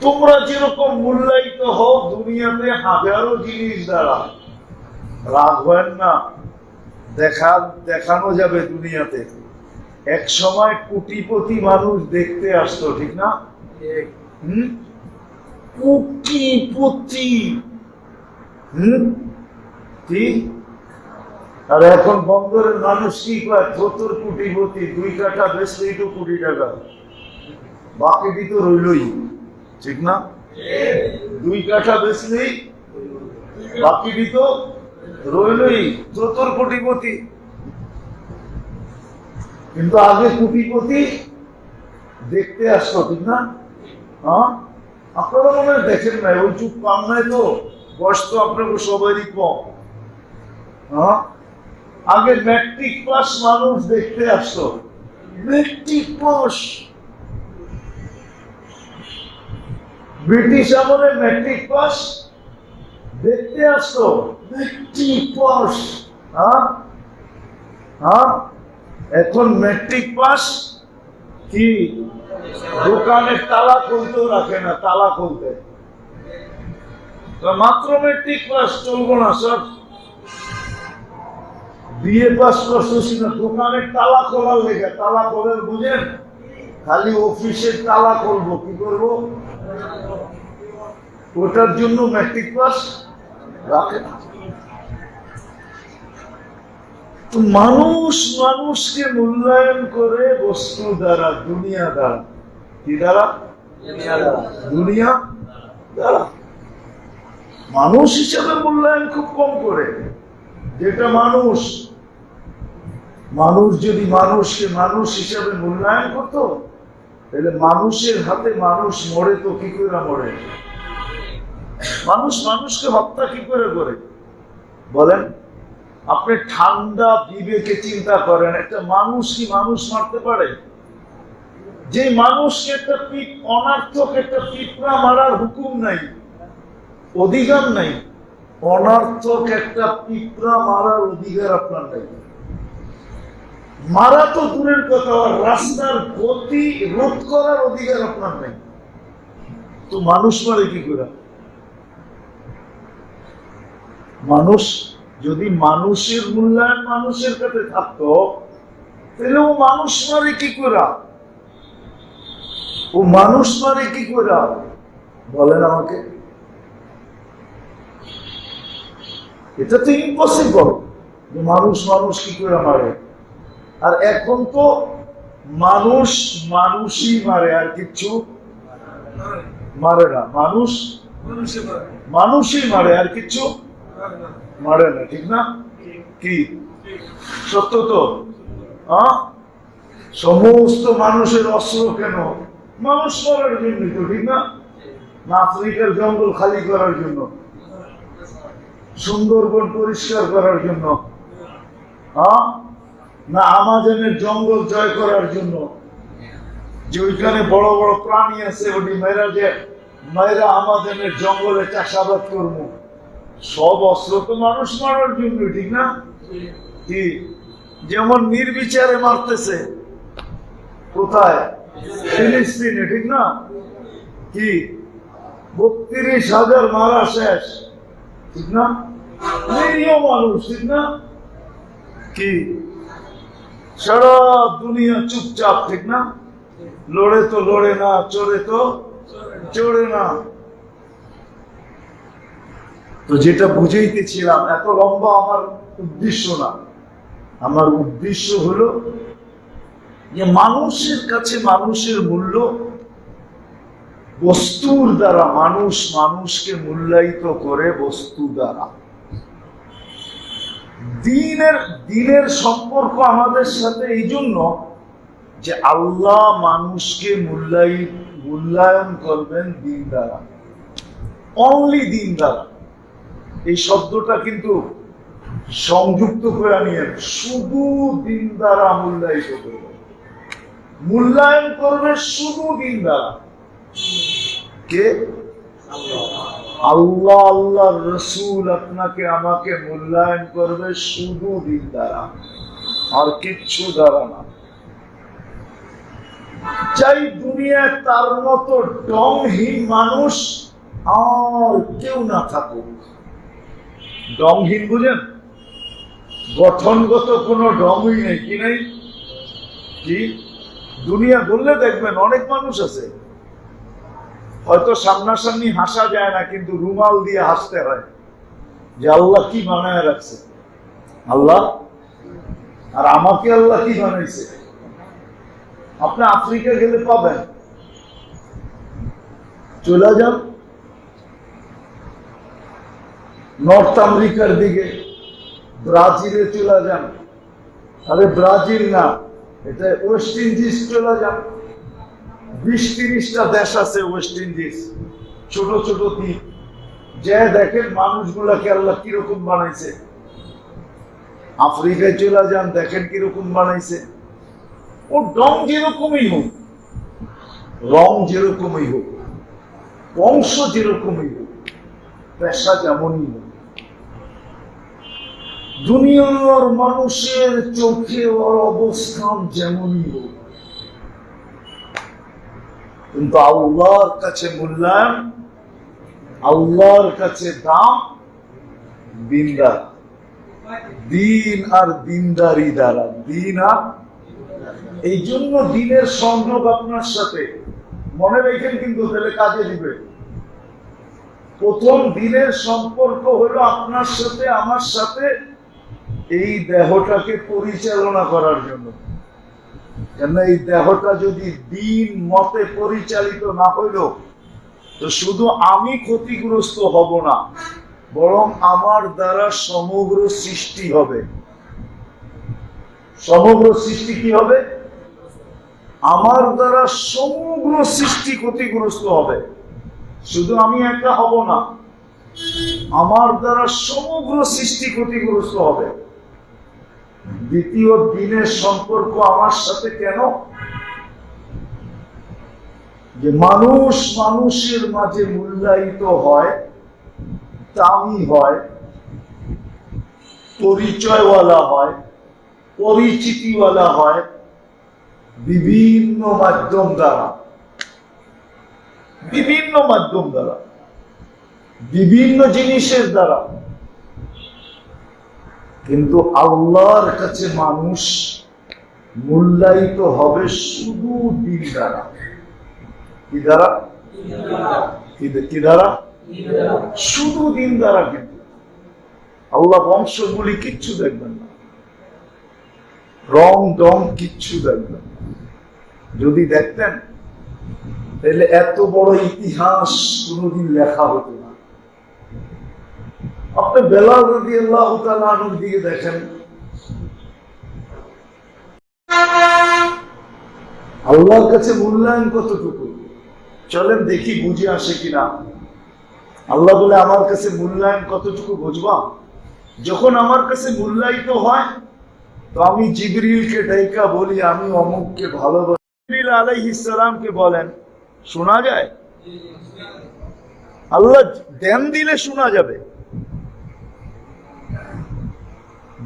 তোমরা যেরকম মূল্যায়িত হও দুনিয়াতে হাজারো জিনিস দ্বারা। রাগ হয় না। দেখা, দেখানো যাবে দুনিয়াতে। এক সময় কোটিপতি মানুষ দেখতে আসতো, ঠিক না? হুম? কোটিপতি। হুম? কি? আর এখন বন্দরের মানুষ কি কয়? সত্তর কোটিপতি, দুই কাঠা বেচলেই তো কোটি টাকা। বাকিটি তো রইলই। ঠিক না? দুই কাঠা বেচলেই বাকিটি তো রইলই সত্তর কোটিপতি। কিন্তু আগে কোটিপতি দেখতে আসতো, ঠিক না? হ্যাঁ? আপনারা মনে হয় দেখেন না ওই চুপ পান নাই তো, বয়স তো আপনাকে সবারই কম। হ্যাঁ? আগে ম্যাট্রিক পাস মানুষ দেখতে আসতো। ম্যাট্রিক পাস ব্রিটিশ আমলে ম্যাট্রিক পাস, দেখতে আসতো ম্যাট্রিক পাস। হ্যাঁ হ্যাঁ এখন ম্যাট্রিক পাস কি? দোকানের তালা খুলতেও রাখে না, তালা খুলতে। মাত্র মেট্রিক পাস, চলবো না, স্যার। বিএ পাস করতেছি না দোকানের তালা খোলার লেগে, তালা খোলার বুঝেন? খালি অফিসের তালা খুলবো, কি করব? ওটার জন্য ম্যাট্রিক পাস রাখে না। তো মানুষ মানুষকে মূল্যায়ন করে বস্তু দ্বারা দুনিয়া দ্বারা। কি দ্বারা। দুনিয়া দ্বারা। মানুষ হিসেবে মূল্যায়ন খুব কম করে। যেটা মানুষ। মানুষ যদি মানুষকে মানুষ হিসেবে মূল্যায়ন করতো তাহলে মানুষের হাতে মানুষ মরে তো কি করে মরে? মানুষ মানুষকে হত্যা কি করে করে? বলেন, আপনি ঠান্ডা বিবেকে চিন্তা করেন, একটা মানুষ কি মানুষ মারতে পারে? যে মানুষকে একটা পিপ, অনার্থক একটা পিঁপড়া মারার হুকুম নাই, অধিকার নাই, অনার্থক একটা পিঁপড়া মারার অধিকার আপনার নাই। মারা তো দূরের কথা রাস্তার গতি রোধ করার অধিকার আপনার নাই। তো মানুষ মারে কি করে? মানুষ যদি মানুষের মূল্যায়ন মানুষের কাছে থাকতো, তাহলে ও মানুষ মারে কি করে? ও মানুষ মারে কি করে? বলেন আমাকে। এটা তো ইম্পসিবল যে মানুষ মানুষ কি করে মারে। আর এখন তো মানুষ মানুষই মারে, আর কিচ্ছু মারে না। মানুষ মানুষই মারে, আর কিচ্ছু না ঠিক না? কি? সত্য তো? সমস্ত মানুষের অস্ত্র কেন? মানুষ মারার জন্য তো, ঠিক না? আফ্রিকার জঙ্গল খালি করার জন্য। সুন্দরবন পরিষ্কার করার জন্য? না, আমাজনের জঙ্গল জয় করার জন্য। যে ওইখানে বড় বড় প্রাণী আছে, ওটি মেয়েরা যে মেয়েরা আমাজনের জঙ্গলে চাষাবাদ করব। সব অস্ত্র তো মানুষ মারার জন্য, ঠিক না? কি? যেমন নির্বিচারে মারতেছে। কোথায়? ফিলিস্তিনে, ঠিক না? কি? বত্রিশ হাজার মারা শেষ, ঠিক না? মানুষ, ঠিক না? কি? সারা দুনিয়া চুপচাপ, ঠিক না? লড়ে তো লড়ে না, চড়ে তো চড়ে না। তো যেটা বুঝাইতেছিলাম এত লম্বা আমার উদ্দেশ্য না। আমার উদ্দেশ্য হলো যে মানুষের কাছে মানুষের মূল্য, বস্তুর দ্বারা মানুষ মানুষকে মূল্যায়িত করে বস্তু দ্বারা। দিনের দিনের সম্পর্ক আমাদের সাথে এই জন্য যে আল্লাহ মানুষকে মূল্যায়ন মূল্যায়ন করবেন দিন দ্বারা। অনলি দিন দ্বারা। এই শব্দটা কিন্তু সংযুক্ত করে নিয়ে শুধু দিন দ্বারা মূল্যায়িত করবে। মূল্যায়ন করবে শুধু দিন দ্বারা কে? আল্লাহ। আল্লাহ রসুল আপনাকে আমাকে মূল্যায়ন করবে শুধু দিন দ্বারা আর কিচ্ছু দ্বারা না। চাই দুনিয়ায় তার মতো ডংহীন মানুষ আর কেউ না থাকুক। ডংহীন বুঝেন? গঠনগত কোনো ডংই নেই, কি নেই? কি? দুনিয়া বললে দেখবেন অনেক মানুষ আছে। হয়তো সামনাসামনি হাসা যায় না, কিন্তু রুমাল দিয়ে হাসতে হয়। যে আল্লাহ কি বানায় রাখছে? আল্লাহ? আর আমাকে আল্লাহ কি বানাইছে? আপনি আফ্রিকা গেলে পাবেন। চলে যান। নর্থ আমেরিকার দিকে ব্রাজিলে চলে যান। আরে ব্রাজিল না, এটা ওয়েস্ট ইন্ডিজ চলে যান। বিশ তিরিশটা দেশ আছে ওয়েস্ট ইন্ডিজ, ছোট ছোট দ্বীপ। যে দেখেন মানুষগুলাকে আল্লাহ কীরকম বানাইছে। আফ্রিকায় চলে যান, দেখেন কীরকম বানাইছে। ও রং যেরকমই হোক, রং যেরকমই হোক, বংশ যেরকমই হোক, পেশা যেমনই হোক দুনিয়ার মানুষের চোখে ওর অবস্থান যেমনই হোক। কিন্তু আল্লাহর কাছে মূল্যায়ন আল্লাহর কাছে দাম দিনদার। দিন আর দিনদারি দ্বারা। দিন আর এই জন্য দিনের সংযোগ আপনার সাথে। মনে রেখেন কিন্তু তাহলে কাজে দিবে। প্রথম দিনের সম্পর্ক হলো আপনার সাথে, আমার সাথে এই দেহটাকে পরিচালনা করার জন্য। কেন এই দেহটা যদি দিন মতে পরিচালিত না হইল, তো শুধু আমি ক্ষতিগ্রস্ত হব না, বরং আমার দ্বারা সমগ্র সৃষ্টি হবে। সমগ্র সৃষ্টি কি হবে? আমার দ্বারা সমগ্র সৃষ্টি ক্ষতিগ্রস্ত হবে। শুধু আমি একা হব না, আমার দ্বারা সমগ্র সৃষ্টি ক্ষতিগ্রস্ত হবে। দ্বিতীয় দিনের সম্পর্ক আমার সাথে কেন? যে মানুষ মানুষের মাঝে মূল্যায়িত হয়, দামি হয়, পরিচয়ওয়ালা হয়, পরিচিতিওয়ালা হয়, বিভিন্ন মাধ্যম দ্বারা। বিভিন্ন মাধ্যম দ্বারা। বিভিন্ন জিনিসের দ্বারা। কিন্তু আল্লাহর কাছে মানুষ মূল্যায়িত হবে শুধু দিন দ্বারা। কি দ্বারা? কি- দ্বারা? শুধু দিন দ্বারা কিন্তু। আল্লাহ বংশগুলি কিচ্ছু দেখবেন না। রং ডং কিচ্ছু দেখবেন যদি দেখতেন, তাহলে এত বড় ইতিহাস কোনোদিন লেখা হতো না। আপনি বেলাল রবি আল্লাহ তালুর দিকে দেখেন। আল্লাহর কাছে মূল্যায়ন কতটুকু? চলেন দেখি বুঝে আসে কিনা। আল্লাহ বলে, আমার কাছে মূল্যায়ন কতটুকু বুঝবা? যখন আমার কাছে মূল্যায়িত হয়, তো আমি জিবরিলকে ডাইকা বলি, আমি অমুককে ভালোবাসি। জিবরিল আলাইহিস সালামকে বলেন, শোনা যায়? আল্লাহ ধ্যান দিলে শোনা যাবে।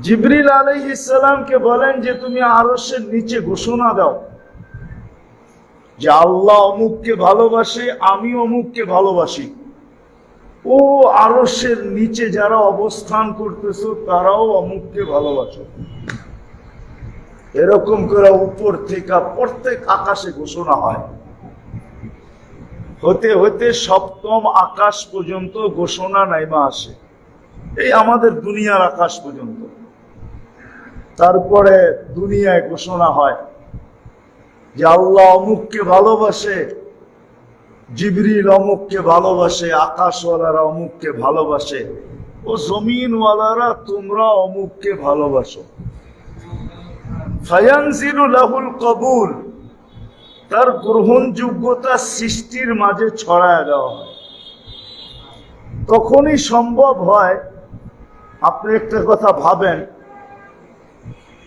জিবরিল আলাইহিস সালামকে বলেন যে তুমি আরশের নিচে ঘোষণা দাও যে আল্লাহ অমুককে ভালোবাসে আমি অমুককে ভালোবাসি। ও আরশের নিচে যারা অবস্থান করতেছো, তারাও অমুককে ভালোবাসো। এরকম করে উপর থেকে প্রত্যেক আকাশে ঘোষণা হয়। হতে হতে সপ্তম আকাশ পর্যন্ত ঘোষণা নাইমা আসে। এই আমাদের দুনিয়ার আকাশ পর্যন্ত। তারপরে দুনিয়ায় ঘোষণা হয় যে আল্লাহ অমুককে ভালোবাসে, জিবরিল অমুককে ভালোবাসে, আকাশওয়ালারা অমুককে ভালোবাসে, ও জমিনওয়ালারা তোমরা অমুককে ভালোবাসো। লাহুল কবুল, তার গ্রহণযোগ্যতা সৃষ্টির মাঝে ছড়ায় দেওয়া হয়। তখনই সম্ভব হয়, আপনি একটা কথা ভাবেন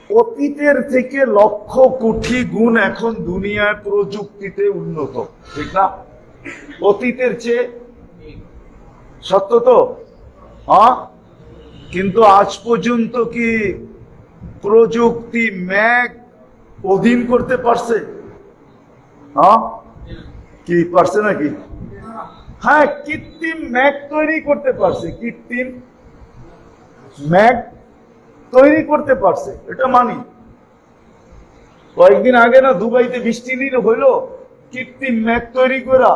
অতীতের থেকে লক্ষ কোটি গুণ এখন দুনিয়ায় প্রযুক্তিতে উন্নত, ঠিক না? অতীতের চেয়ে সত্য তো? কিন্তু আজ পর্যন্ত কি প্রযুক্তি ম্যাগ অধীন করতে পারছে? কি পারছে নাকি? হ্যাঁ কৃত্রিম ম্যাগ তৈরি করতে পারছে, কৃত্রিম ম্যাগ তৈরি করতে পারছে, এটা মানি। কয়েকদিন আগে না দুবাইতে বৃষ্টি নিয়ে হইল, কৃত্রিম ম্যাগ তৈরি করা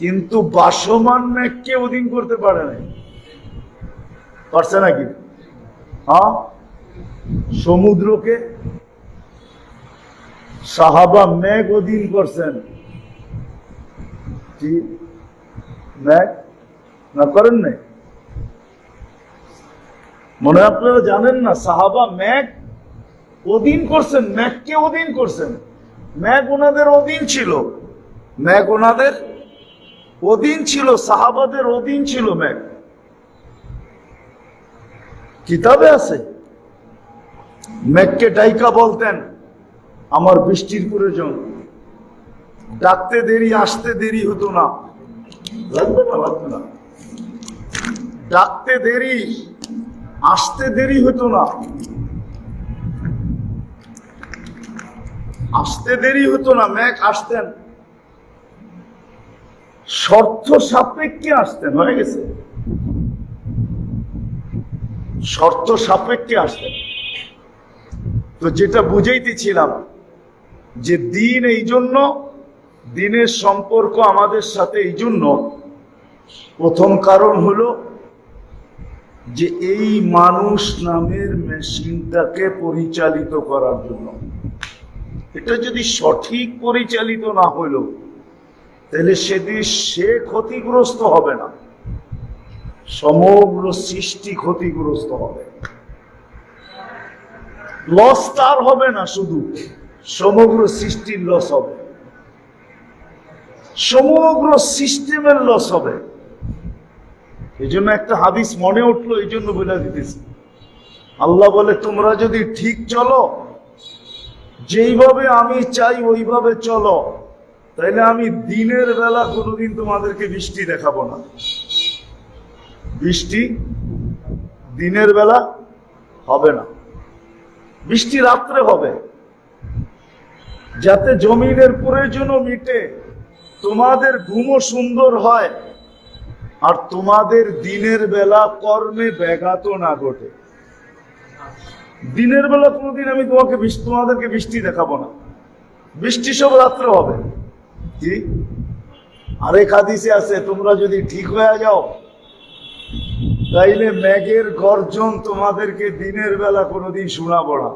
কিন্তু বাসমান ম্যাগকে অধীন করতে পারে নাই। পারছে নাকি? হ্যাঁ? সমুদ্রকে সাহাবা ম্যাগ অধীন করছেন। কি? ম্যাগ না করেন নাই? মনে আপনারা জানেন না, সাহাবা ম্যাক অধীন করছেন, ম্যাগকে অধীন করছেন। ম্যাক ওনাদের অধীন ছিল। ম্যাক ওনাদের অধীন ছিল, সাহাবাদের অধীন ছিল ম্যাক কিতাবে আছে? ম্যাককে ডাইকা বলতেন, আমার বৃষ্টির প্রয়োজন ডাকতে দেরি, আসতে দেরি হতো না। লাগবে না লাগবে না। ডাকতে দেরি আসতে দেরি হতো না। আসতে দেরি হতো না, ম্যাক আসতেন। শর্ত সাপেক্ষে আসতেন, হয়ে গেছে। শর্ত সাপেক্ষে আসতেন। তো যেটা বুঝাইতেছিলাম যে দিন এই জন্য, দিনের সম্পর্ক আমাদের সাথে এই জন্য। প্রথম কারণ হলো যে এই মানুষ নামের মেশিনটাকে পরিচালিত করার জন্য। এটা যদি সঠিক পরিচালিত না হইল, তাহলে সেদিন সে ক্ষতিগ্রস্ত হবে না। সমগ্র সৃষ্টি ক্ষতিগ্রস্ত হবে। লস তার হবে না শুধু, সমগ্র সৃষ্টির লস হবে। সমগ্র সিস্টেমের লস হবে। এই জন্য একটা হাদিস মনে উঠল এই জন্য বলে দিতেছি। আল্লাহ বলে, তোমরা যদি ঠিক চলো, যেইভাবে আমি চাই ওইভাবে চলো। তাইলে আমি দিনের বেলা কোনোদিন তোমাদেরকে বৃষ্টি দেখাবো না। বৃষ্টি দিনের বেলা হবে না। বৃষ্টি রাত্রে হবে। যাতে জমিনের প্রয়োজনও মিটে, তোমাদের ঘুমও সুন্দর হয়। আর তোমাদের দিনের বেলা কর্মে ব্যাঘাত না ঘটে। দিনের বেলা কোনোদিন আমি তোমাকে তোমাদেরকে বৃষ্টি দেখাবো না। বৃষ্টি সব রাত্রে হবে। কি? আরেক হাদিসে আছে, তোমরা যদি ঠিক হয়ে যাও, তাইলে ম্যাগের গর্জন তোমাদেরকে দিনের বেলা কোনোদিন শোনাবো না।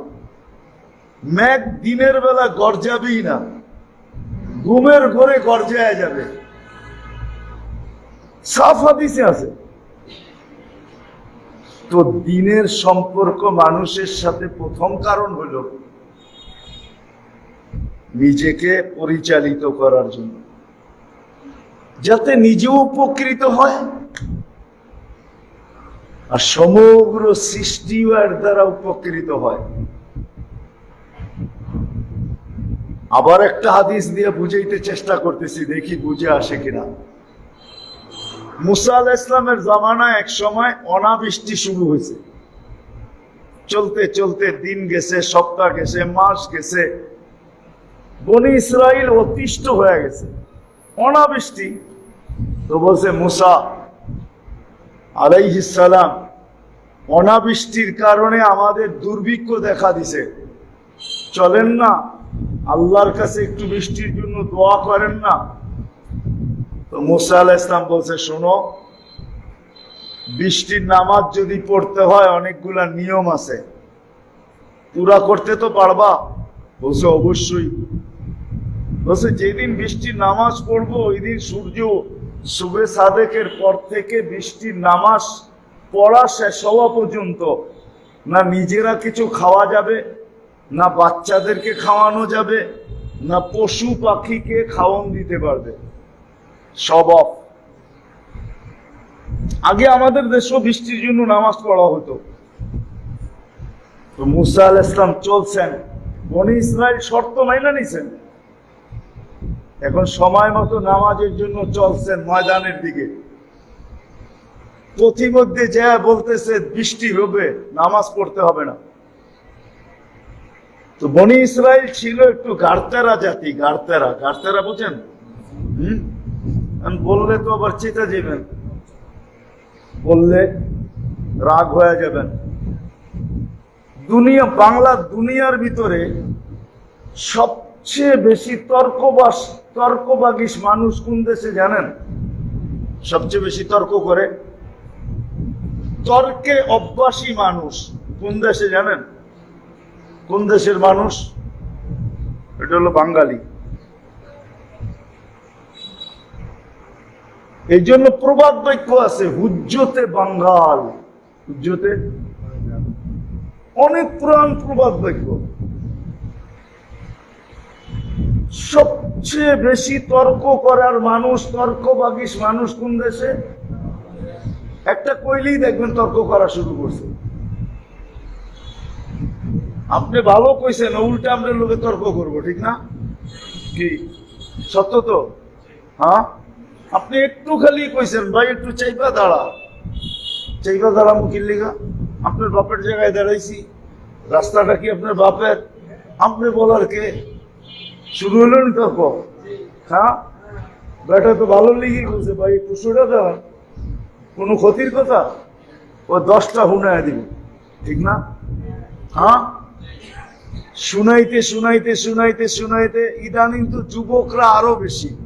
ম্যাগ দিনের বেলা গর্জাবেই না। ঘুমের ঘরে গর্জায় যাবে। সাফ হাদিসে আছে। তো দিনের সম্পর্ক মানুষের সাথে প্রথম কারণ হলো নিজেকে পরিচালিত করার জন্য। যাতে নিজেও উপকৃত হয় আর সমগ্র সৃষ্টি এর দ্বারা উপকৃত হয়। আবার একটা হাদিস দিয়ে বুঝাইতে চেষ্টা করতেছি, দেখি বুঝে আসে কিনা। মুসা আল ইসলামের জামানা এক সময় অনাবৃষ্টি শুরু হয়েছে। চলতে চলতে দিন গেছে, সপ্তাহ গেছে, মাস গেছে। বনি ইসরায়েল অতিষ্ঠ হয়ে গেছে। অনাবৃষ্টি। তো বলছে, মুসা আলাইহিসালাম অনাবৃষ্টির কারণে আমাদের দুর্ভিক্ষ দেখা দিছে। চলেন না, আল্লাহর কাছে একটু বৃষ্টির জন্য দোয়া করেন না। তো মুসা ইসলাম বলছে, শোনো, বৃষ্টির নামাজ যদি পড়তে হয়, অনেকগুলা নিয়ম আছে। পুরা করতে তো পারবা? বলছে, অবশ্যই। বলছে, যেদিন বৃষ্টির নামাজ পড়ব ওই দিন সূর্য শুভে সাদেকের পর থেকে বৃষ্টির নামাজ পড়া শেষ হওয়া পর্যন্ত না নিজেরা কিছু খাওয়া যাবে, না বাচ্চাদেরকে খাওয়ানো যাবে, না পশু পাখিকে খাওয়ান দিতে পারবে। সব অফ। আগে আমাদের দেশও বৃষ্টির জন্য নামাজ পড়া হতো। তো মুসা আল ইসলাম চলছেন। বনি ইসরায়েল শর্ত মাইনা নিছেন। এখন সময় মতো নামাজের জন্য চলছেন ময়দানের দিকে। পথিমধ্যে যা বলতেছে বৃষ্টি হবে, নামাজ পড়তে হবে না। তো বনি ইসরায়েল ছিল একটু গার্তেরা জাতি, গার্তেরা। গার্তেরা বুঝেন? হুম? বললে তো আবার চেতে যাবেন। বললে রাগ হয়ে যাবেন। দুনিয়া, বাংলা দুনিয়ার ভিতরে সবচেয়ে বেশি তর্কবাস, তর্কবাগিস মানুষ কোন দেশে জানেন? সবচেয়ে বেশি তর্ক করে। তর্কে অভ্যাসী মানুষ কোন দেশে জানেন? কোন দেশের মানুষ? এটা হলো বাঙালি। এই জন্য প্রবাদ বাক্য আছে, হুজ্জতে বাঙ্গাল। হুজ্জতে? অনেক পুরাণ প্রবাদ বাক্য। সবচেয়ে বেশি তর্ক করার মানুষ, তর্কবাগিস মানুষ কোন দেশে? একটা কইলেই দেখবেন তর্ক করা শুরু করছে। আপনি ভালো কইছেন, উল্টা আমরা লোকে তর্ক করব, ঠিক না? কি? সত্য তো? হ্যাঁ? আপনি একটু খালি কইছেন, ভাই, একটু চাইবা, দাঁড়া। চাইবা, দাঁড়া মুখির লিগা। আপনার বাপের জায়গায় দাঁড়াইছি। রাস্তাটা কি আপনার বাপের? আপনি বলার কে? শুরু হলো নি তর্ক হ্যাঁ? বেটা তো ভালো লেগে বলছে, ভাই, একটু সরে দাঁড়ান কোনো ক্ষতির কথা? ও দশটা হুনায় দিবে। ঠিক না? হ্যাঁ? শুনাইতে শুনাইতে শুনাইতে শুনাইতে ইদানিং তো যুবকরা আরও বেশি।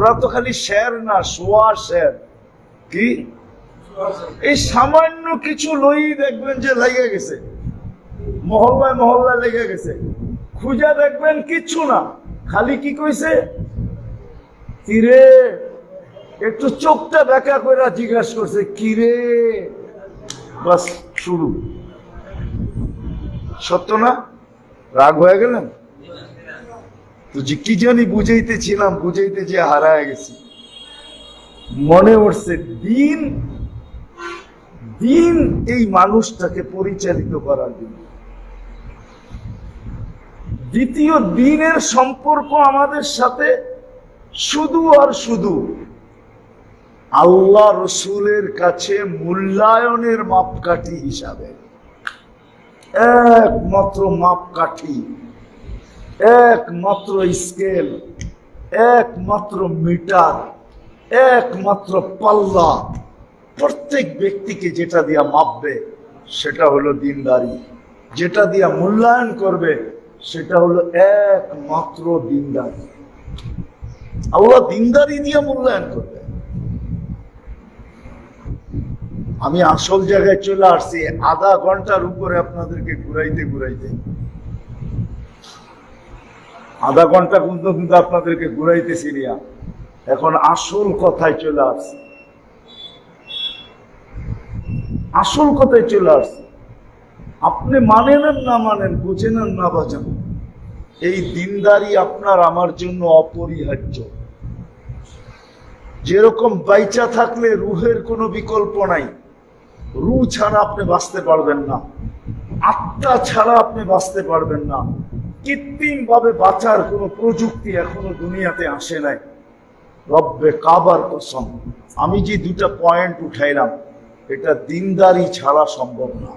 ওরা তো খালি শের না শোয়া শের কি? এই সামান্য কিছু লই দেখবেন যে লেগে গেছে। মহল্লায় মহল্লায় লেগে গেছে। খুঁজে দেখবেন কিচ্ছু না। খালি কি কইছে? কিরে? একটু চোখটা বেকা করে জিজ্ঞাসা করছে, কিরে? বাস শুরু। সত্য না? রাগ হয়ে গেলেন? যে কি জানি বুঝাইতেছিলাম, বুঝাইতে যে হারায় গেছি। মনে উঠছে, দিন দিন এই মানুষটাকে পরিচালিত করার জন্য। দ্বিতীয় দিনের সম্পর্ক আমাদের সাথে শুধু আর শুধু আল্লাহ রসুলের কাছে মূল্যায়নের মাপকাঠি হিসাবে। একমাত্র মাপকাঠি একমাত্র স্কেল, একমাত্র মিটার, একমাত্র পাল্লা। প্রত্যেক ব্যক্তিকে যেটা দিয়া মাপবে, সেটা হলো দিনদারি। যেটা দিয়া মূল্যায়ন করবে, সেটা হলো একমাত্র দিনদারি। আল্লাহ দিনদারি দিয়ে মূল্যায়ন করবে। আমি আসল জায়গায় চলে আসছি, আধা ঘণ্টার উপরে আপনাদেরকে ঘুরাইতে ঘুরাইতে। আধা ঘণ্টা কিন্তু কিন্তু আপনাদেরকে ঘুরাইতেছি নিয়া এখন আসল কথায় চলে আসছি। আসল কথায় চলে আসছি। আপনি মানেন না মানেন, বুঝেন না বাঁচান এই দিনদারি আপনার আমার জন্য অপরিহার্য। যেরকম বাইচা থাকলে রুহের কোনো বিকল্প নাই। রু ছাড়া আপনি বাঁচতে পারবেন না। আত্মা ছাড়া আপনি বাঁচতে পারবেন না। কৃত্রিম ভাবে বাঁচার কোনো প্রযুক্তি এখনও দুনিয়াতে আসে নাই। রব্বে কাবার কসম, আমি যে দুটা পয়েন্ট উঠাইলাম, এটা দিনদারি ছাড়া সম্ভব না।